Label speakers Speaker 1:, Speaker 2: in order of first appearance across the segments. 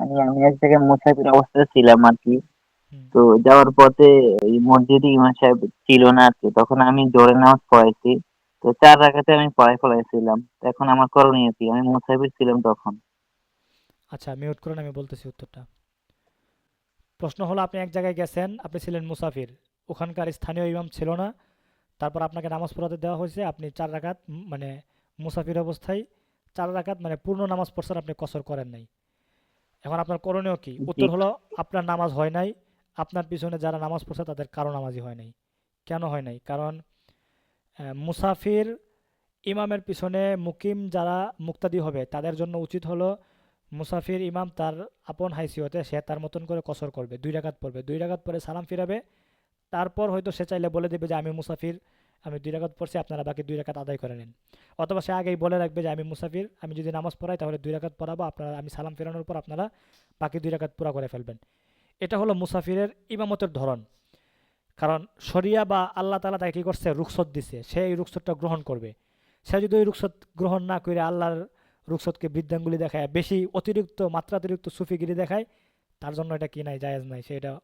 Speaker 1: মানে আমি এক জায়গায় মুসাফির অবস্থায় ছিলাম আর কি। তো যাওয়ার পথে ওই মসজিদে ইমাম সাহেব ছিল না আর কি। তখন আমি জোরে নামাজ পড়াইছি। তো চার রাকাতে আমি পড়াই ফেলাইছিলাম এখন আমার করণীয় কি? আমি মুসাফির ছিলাম তখন।
Speaker 2: আচ্ছা মিউট করুন আমি বলতেছি উত্তরটা। প্রশ্ন হলো আপনি এক জায়গায় গেছেন আপনি ছিলেন মুসাফির। ওখানকার স্থানীয় ইমাম ছিল না। তারপর আপনাকে নামাজ পড়াতে দেওয়া হয়েছে। আপনি চার রাকাত মানে মুসাফির অবস্থায় চার রাকাত মানে পূর্ণ নামাজ পড়ছেন আপনি কসর করেন নাই। এখন আপনার করণীয় কি? উত্তর হলো আপনার নামাজ হয় নাই। আপনার পিছনে যারা নামাজ পড়ছে তাদের কারও নামাজই হয় নাই। কেন হয় নাই? কারণ মুসাফির ইমামের পিছনে মুকিম যারা মুক্তাদি হবে তাদের জন্য উচিত হলো মুসাফির ইমাম তার আপন হাইসিয়তে সে তার মতন করে কসর করবে দুই রাকাত পড়বে। দুই রাকাত পরে সালাম ফিরাবে। তারপর হয়তো সে চাইলে বলে দেবে যে আমি মুসাফির আমি দুই রাকাত পড়ছি, আপনারা বাকি দুই রাকাত আদায় করে নিন। অথবা সে আগেই বলে রাখবে যে, আমি মুসাফির, আমি যদি নামাজ পড়াই, তাহলে দুই রাকাত পড়াবো, আপনারা, আমি সালাম ফেরানোর পর আপনারা বাকি দুই রাকাত পুরা করে ফেলবেন। এটা হলো মুসাফিরের ইমামতের ধরন। কারণ শরিয়া বা আল্লাহ তালা তাকে কী করছে? রুখসত দিছে। সে এই রুখসতটা গ্রহণ করবে। সে যদি ওই রুখসত গ্রহণ না করে আল্লাহর রুখসতকে বৃদ্ধাঙ্গুলি দেখায়, বেশি অতিরিক্ত, মাত্রাতিরিক্ত সুফিগিরি দেখায়, তার জন্য এটা কি নাই, জায়েজ নাই, সে এটা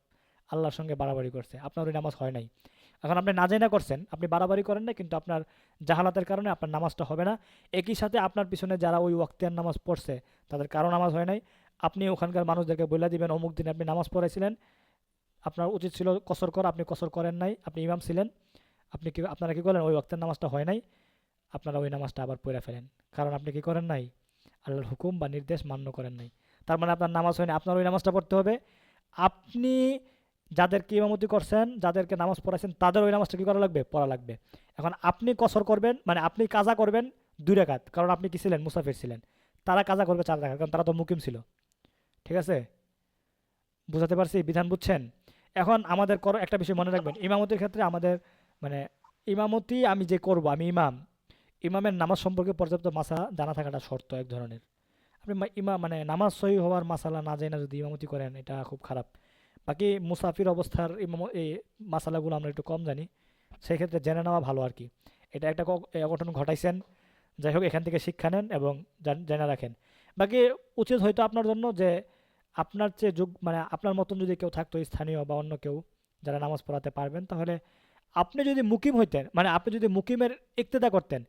Speaker 2: আল্লাহর সঙ্গে বাড়াবাড়ি করছে। আপনার ওই নামাজ হয় নাই। এখন আপনি না না করছেন, আপনি বাড়াবাড়ি করেন না, কিন্তু আপনার জাহালাতের কারণে আপনার নামাজটা হবে না। একই সাথে আপনার পিছনে যারা ওই ওয়াক্তিয়ার নামাজ পড়ছে, তাদের কারও নামাজ হয় নাই। আপনি ওখানকার মানুষদেরকে বলে দিবেন, অমুক দিন আপনি নামাজ পড়াইছিলেন, আপনার উচিত ছিল কসর করা, আপনি কসর করেন নাই, আপনি ইমাম ছিলেন, আপনি কি, আপনারা কি করেন ওই ওয়াক্তের নামাজটা হয় নাই, আপনারা ওই নামাজটা আবার পড়ে ফেলেন। কারণ আপনি কি করেন নাই? আল্লাহর হুকুম বা নির্দেশ মান্য করেন নাই। তার মানে আপনার নামাজ হয়নি আপনার ওই নামাজটা পড়তে হবে। আপনি যাদেরকে ইমামতি করছেন, যাদেরকে নামাজ পড়াইছেন, তাদের ওই নামাজটা কী করা লাগবে? পড়া লাগবে। এখন আপনি কসর করবেন মানে আপনি কাজা করবেন দুই রেখাত কারণ আপনি কি ছিলেন? মুসাফির ছিলেন। তারা কাজা করবে চার রাখাত কারণ তারা তো মুকিম ছিল। ঠিক আছে? বুঝাতে পারছি? বিধান বুঝছেন? এখন আমাদের কর একটা বিষয় মনে রাখবেন। ইমামতির ক্ষেত্রে আমাদের মানে ইমামতি আমি যে করব, আমি ইমাম, ইমামের নামাজ সম্পর্কে পর্যাপ্ত মাসা জানা থাকাটা শর্ত এক ধরনের। আপনি মা- ইমাম মানে নামাজ সহি হওয়ার মাসালা না জেনে যদি ইমামতি করেন, এটা খুব খারাপ। বাকি মুসাফির অবস্থার এই মাসালাগুলো আমরা একটু কম জানি। সেক্ষেত্রে জেনে নেওয়া ভালো আর কি। এটা একটা অঘটন ঘটাইছেন, যাই হোক এখান থেকে শিক্ষা নেন এবং জেনে রাখেন। বাকি উচিত হয়তো আপনার জন্য যে আপনার চেয়ে যোগ মানে আপনার মতন যদি কেউ থাকতো স্থানীয় বা অন্য কেউ যারা নামাজ পড়াতে পারবেন, তাহলে আপনি যদি মুকিম হইতেন মানে আপনি যদি মুকিমের ইক্তেদা করতেন,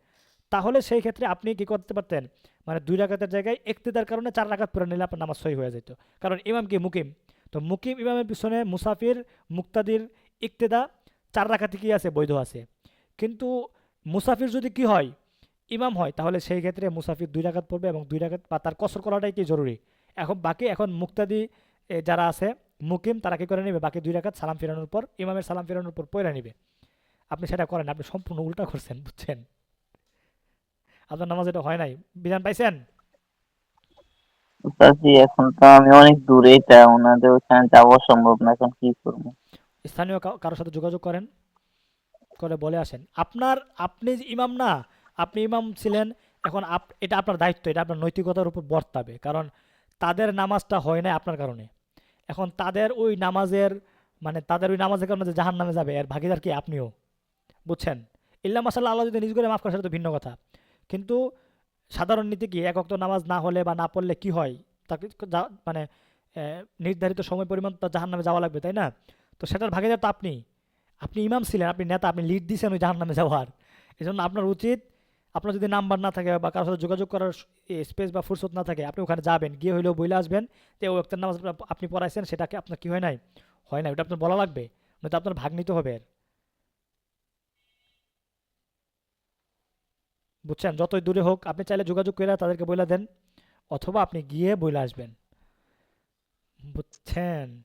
Speaker 2: তাহলে সেই ক্ষেত্রে আপনি কি করতে পারতেন? মানে দুই রাকাতের জায়গায় ইক্তেদার কারণে চার রাকাত পরে নিলে আপনার নামাজ সহি হয়ে যেত কারণ ইমাম কি? মুকিম। তো মুকিম ইমামের পিছনে মুসাফির, মুক্তাদির ইকতেদা চার রাকাতে কি আছে? বৈধ আছে। কিন্তু মুসাফির যদি কি হয়, ইমাম হয়, তাহলে সেই ক্ষেত্রে মুসাফির দুই রাকাত পড়বে এবং দুই রাকাত বা তার কসর করাটাই কি জরুরি? এখন বাকি, এখন মুক্তাদি যারা আছে, মুকিম, তারা কি করে নেবে? বাকি দুই রাকাত সালাম ফেরানোর পর, ইমামের সালাম ফেরানোর পর পয়রা নিবে। আপনি সেটা করেন, আপনি সম্পূর্ণ উল্টা করছেন, বুঝছেন? আপনার নামাজ এটা হয় নাই। বিধান পাইছেন?
Speaker 1: এখন তো আমি অনেক দূরে, তা ওনাদের ওখানে যাওয়া সম্ভব না, এখন কি
Speaker 2: স্থানীয় কারোর সাথে যোগাযোগ করেন, করে বলে আসেন। আপনার, আপনি ইমাম না, আপনি ইমাম ছিলেন, এখন এটা আপনার দায়িত্ব, এটা আপনার নৈতিকতার উপর বর্তাবে, কারণ তাদের নামাজটা হয় না আপনার কারণে। এখন তাদের ওই নামাজের মানে তাদের ওই নামাজের কারণে জাহান নামে যাবে, এর ভাগিদার কি আপনিও? বুঝছেন? ইল্লা মাসাল্লাহ আল্লাহ যদি নিজ করে মাফ করে, সেটা তো ভিন্ন কথা। কিন্তু সাধারণ নীতি কি? এক অক্ত নামাজ না হলে বা না পড়লে কি হয়? তাকে মানে নির্ধারিত সময় পরিমাণ তার জাহান নামে যাওয়া লাগবে, তাই না? তো সেটার ভাগিদার তো আপনি আপনি ইমাম ছিলেন, আপনি নেতা, আপনি লিড দিয়েছেন ওই জাহান নামে যাওয়ার। এই জন্য আপনার উচিত, আপনার যদি নাম্বার না থাকে বা কারোর সাথে যোগাযোগ করার স্পেস বা ফুরসত না থাকে, আপনি ওখানে যাবেন, গিয়ে হইলেও বইলে আসবেন যে ওই একটা নামাজ আপনি পড়াইছেন, সেটাকে আপনার কি হয় নাই? হয় না ওটা আপনার বলা লাগবে, নয়তো আপনার ভাগ নিতে হবে বুঝছেন? যতই দূরে হোক, আপনি চাইলে যোগাযোগ করে তাদেরকে বইলা দেন, অথবা আপনি গিয়ে বইলা আসবেন। বুঝছেন?